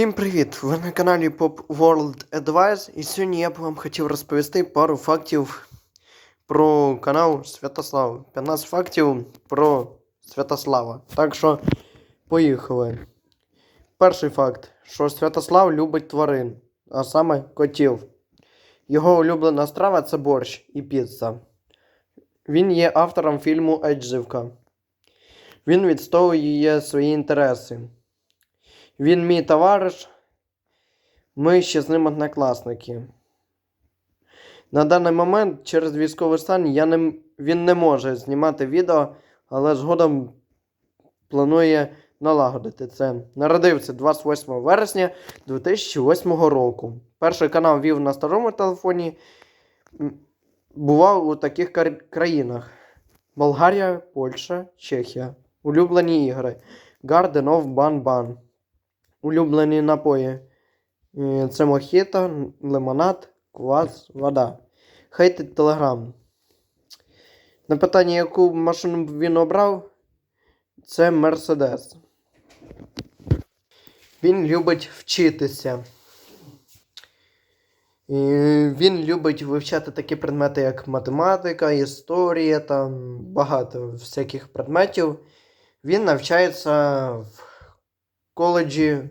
Всім привіт! Ви на каналі Pop World Advice і сьогодні я б вам хотів розповісти пару фактів про канал Святослав. 15 фактів про Святослава. Так що поїхали. Перший факт, що Святослав любить тварин, а саме котів. Його улюблена страва це борщ і піца. Він є автором фільму Едживка. Він відстоює свої інтереси. Він мій товариш. Ми ще з ним однокласники. На даний момент через військовий стан я не, він не може знімати відео, але згодом планує налагодити це. Народився 28 вересня 2008 року. Перший канал вів на старому телефоні. Бував у таких країнах: Болгарія, Польща, Чехія. Улюблені ігри. Garden of Ban Ban. Улюблені напої. Е, Це мохіто, лимонад, квас, вода. Хейтить телеграм. На питання, яку машину він обрав, це Мерседес. Він любить вчитися. І він любить вивчати такі предмети, як математика, історія, там багато всяких предметів. Він навчається в коледжі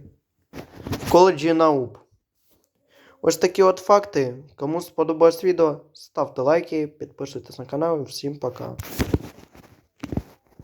в коледжі наук. Ось такі от факти. Кому сподобалось відео, ставте лайки, підписуйтесь на канал. Всім пока.